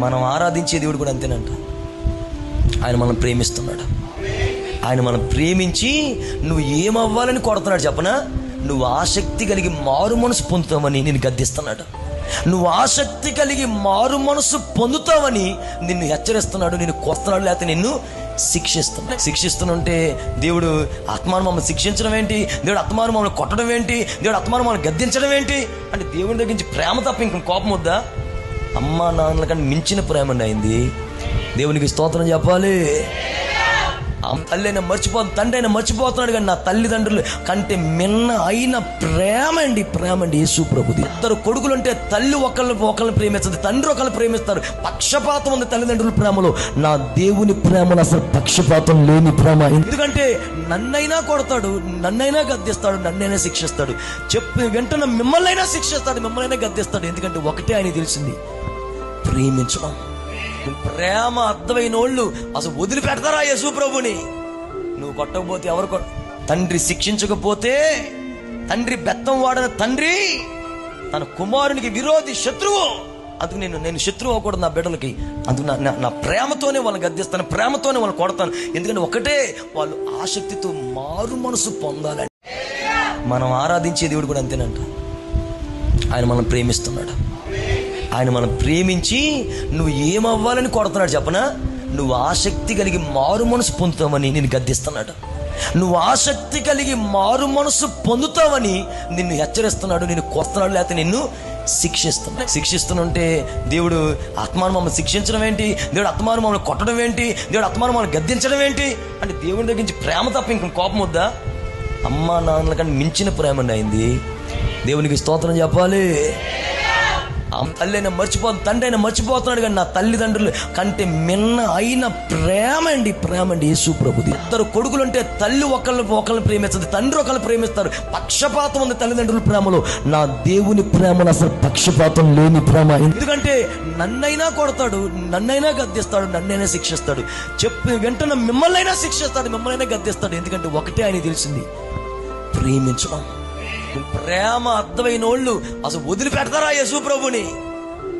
మనం ఆరాధించే దేవుడు కూడా అంతేనంట. ఆయన మనం ప్రేమిస్తున్నాడు. ఆయన మనం ప్రేమించి నువ్వు ఏమవ్వాలని కొడుతున్నాడు చెప్పనా? నువ్వు ఆసక్తి కలిగి మారు మనసు పొందుతామని నేను గద్దిస్తున్నాడు. నువ్వు ఆసక్తి కలిగి మారు మనసు పొందుతావని నిన్ను హెచ్చరిస్తున్నాడు నేను కొస్తున్నాడు లేకపోతే నిన్ను శిక్షిస్తున్నాడు. శిక్షిస్తుంటే దేవుడు ఆత్మాను మమ్మల్ని శిక్షించడం ఏంటి? దేవుడు ఆత్మాను మమ్మల్ని కొట్టడం ఏంటి? దేవుడు ఆత్మాను మమ్మల్ని గద్దించడం ఏంటి? అంటే దేవుని దగ్గర నుంచి ప్రేమ తప్ప ఇంక కోపం వద్దా? అమ్మా నాన్నల కంటే మించిన ప్రేమ అయింది. దేవునికి స్తోత్రం చెప్పాలి. ఆ తల్లి అయినా మర్చిపో తండ్రి అయినా మర్చిపోతున్నాడు కానీ నా తల్లిదండ్రులు కంటే మిన్న అయిన ప్రేమ అండి ప్రేమ అండి యేసు ప్రభుది. ఇద్దరు కొడుకులు ఉంటే తల్లి ఒకళ్ళు ఒకళ్ళని ప్రేమిస్తుంది తండ్రి ఒకళ్ళు ప్రేమిస్తారు. పక్షపాతం ఉంది తల్లిదండ్రుల ప్రేమలో. నా దేవుని ప్రేమలో అసలు పక్షపాతం లేని ప్రేమ. ఎందుకంటే నన్నైనా కొడతాడు నన్నైనా గద్దిస్తాడు నన్నైనా శిక్షిస్తాడు. చెప్పి వెంటనే మిమ్మల్ని అయినా శిక్షిస్తాడు మిమ్మల్ని అయినా గద్దిస్తాడు. ఎందుకంటే ఒకటే ఆయన తెలిసింది ప్రేమించడం. ప్రేమ అర్థమైన వాళ్ళు. అసలు వదిలిపెడతారా యేసు ప్రభుని? నువ్వు కొట్టకపోతే ఎవరు కొట్ట తండ్రి శిక్షించకపోతే తండ్రి బెత్తం వాడిన తండ్రి తన కుమారునికి విరోధి శత్రువు. అందుకు నేను నేను శత్రువు అవ్వకూడదు నా బిడ్డలకి. అందుకు నా నా- ప్రేమతోనే వాళ్ళని గద్దిస్తాను ప్రేమతోనే వాళ్ళని కొడతాను. ఎందుకంటే ఒకటే వాళ్ళు ఆసక్తితో మారు మనసు పొందాలని. మనం ఆరాధించే దేవుడు కూడా అంతేనంట. ఆయన మనం ప్రేమిస్తున్నాడు. ఆయన మనం ప్రేమించి నువ్వు ఏమవ్వాలని కొడుతున్నాడు చెప్పనా? నువ్వు ఆసక్తి కలిగి మారు మనసు పొందుతావని నేను గద్దిస్తున్నాడు. నువ్వు ఆసక్తి కలిగి మారు మనసు పొందుతావని నిన్ను హెచ్చరిస్తున్నాడు నేను కొస్తున్నాడు లేకపోతే నిన్ను శిక్షిస్తున్నాడు. శిక్షిస్తుంటే దేవుడు ఆత్మాను మమ్మల్ని శిక్షించడం ఏంటి? దేవుడు ఆత్మాను మమ్మల్ని కొట్టడం ఏంటి? దేవుడు ఆత్మాను మమ్మల్ని గద్దించడం ఏంటి? అంటే దేవుని దగ్గర నుంచి ప్రేమ తప్ప ఇంక కోపం వద్దా? అమ్మా నాన్నల కంటే మించిన ప్రేమ అయింది దేవునికి స్తోత్రం చెప్పాలి. ఆ తల్లైనా మర్చిపో తండ్రి అయినా మర్చిపోతున్నాడు కానీ నా తల్లిదండ్రులు కంటే మిన్న అయిన ప్రేమ అండి ప్రేమ అండి యేసు ప్రభుది. ఇద్దరు కొడుకులు అంటే తల్లి ఒకళ్ళు ఒకళ్ళని ప్రేమిస్తుంది తండ్రి ఒకళ్ళు ప్రేమిస్తారు. పక్షపాతం ఉంది తల్లిదండ్రుల ప్రేమలో. నా దేవుని ప్రేమలో అసలు పక్షపాతం లేని ప్రేమ. ఎందుకంటే నన్నైనా కొడతాడు నన్నైనా గద్దిస్తాడు నన్నైనా శిక్షిస్తాడు. చెప్పి వెంటనే మిమ్మల్నైనా శిక్షిస్తాడు మిమ్మల్ని గద్దిస్తాడు. ఎందుకంటే ఒకటే ఆయన తెలిసింది ప్రేమించడం. ప్రేమ అర్థమైన వాళ్ళు. అసలు వదిలిపెడతారా యేసు ప్రభుని?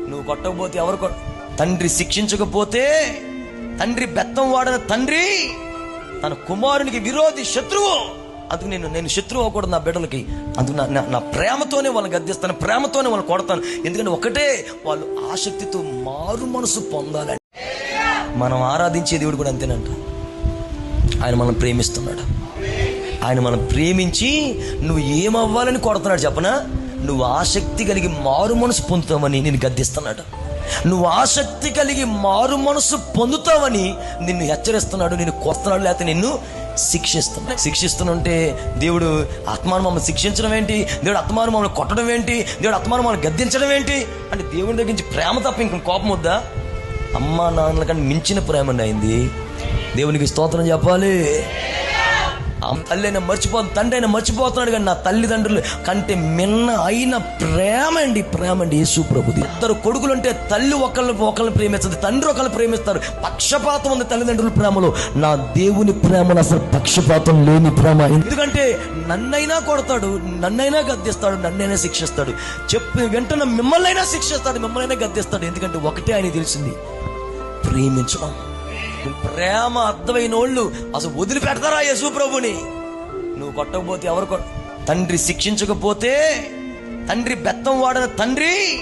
నువ్వు కొట్టకపోతే ఎవరు కొట్ట తండ్రి శిక్షించకపోతే తండ్రి బెత్తం వాడిన తండ్రి తన కుమారునికి విరోధి శత్రువు. అందుకు నేను నేను శత్రువు అవ్వకూడదు నా బిడ్డలకి. అందుకు నా- నా నా ప్రేమతోనే వాళ్ళని గద్దిస్తాను ప్రేమతోనే వాళ్ళని కొడతాను. ఎందుకంటే ఒకటే వాళ్ళు ఆసక్తితో మారు మనసు పొందాలని. మనం ఆరాధించే దేవుడు కూడా అంతేనంట. ఆయన మనం ప్రేమిస్తున్నాడు. ఆయన మనం ప్రేమించి నువ్వు ఏమవ్వాలని కొడుతున్నాడు చెప్పనా? నువ్వు ఆసక్తి కలిగి మారు మనసు పొందుతావని నేను గద్దిస్తున్నాడు. నువ్వు ఆసక్తి కలిగి మారు మనసు పొందుతావని నిన్ను హెచ్చరిస్తున్నాడు నేను కొస్తున్నాడు లేకపోతే నిన్ను శిక్షిస్తున్నాడు. శిక్షిస్తుంటే దేవుడు ఆత్మాను మమ్మల్ని శిక్షించడం ఏంటి? దేవుడు ఆత్మాను మమ్మల్ని కొట్టడం ఏంటి? దేవుడు ఆత్మాను మమ్మల్ని గద్దించడం ఏంటి? అంటే దేవుని దగ్గర నుంచి ప్రేమ తప్ప ఇంక కోపం వద్దా? అమ్మా నాన్నల కంటే మించిన ప్రేమ అయింది. దేవునికి స్తోత్రం చెప్పాలి. ఆ తల్లి అయినా మర్చిపోతుంది తండ్రి అయినా మర్చిపోతున్నాడు కానీ నా తల్లిదండ్రులు కంటే మిన్న అయిన ప్రేమ అండి ప్రేమ అండి యేసు ప్రభుది. ఇద్దరు కొడుకులు అంటే తల్లి ఒకళ్ళు ఒకళ్ళని ప్రేమిస్తుంది తండ్రి ఒకళ్ళు ప్రేమిస్తారు. పక్షపాతం ఉంది తల్లిదండ్రుల ప్రేమలో. నా దేవుని ప్రేమలో అసలు పక్షపాతం లేని ప్రేమ. ఎందుకంటే నన్నైనా కొడతాడు నన్నైనా గద్దిస్తాడు నన్నైనా శిక్షిస్తాడు. చెప్పి వెంటనే మిమ్మల్నైనా శిక్షిస్తాడు మిమ్మల్ని అయినా గద్దిస్తాడు. ఎందుకంటే ఒకటే ఆయన తెలిసింది ప్రేమించడం. ప్రేమ అర్థమైన వాళ్ళు. అసలు వదిలిపెడతారా యశు ప్రభుని? నువ్వు కొట్టకపోతే ఎవరు కొట్ట తండ్రి శిక్షించకపోతే తండ్రి బెత్తం వాడిన తండ్రి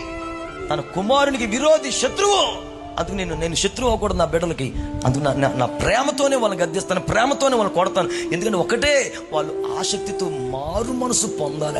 తన కుమారునికి విరోధి శత్రువు. అందుకు నేను నేను శత్రువు అవ్వకూడదు నా బిడ్డలకి. అందుకు నా- నా- నా ప్రేమతోనే వాళ్ళని గద్దిస్తాను ప్రేమతోనే వాళ్ళని కొడతాను. ఎందుకంటే ఒకటే వాళ్ళు ఆసక్తితో మారు మనసు పొందాలని.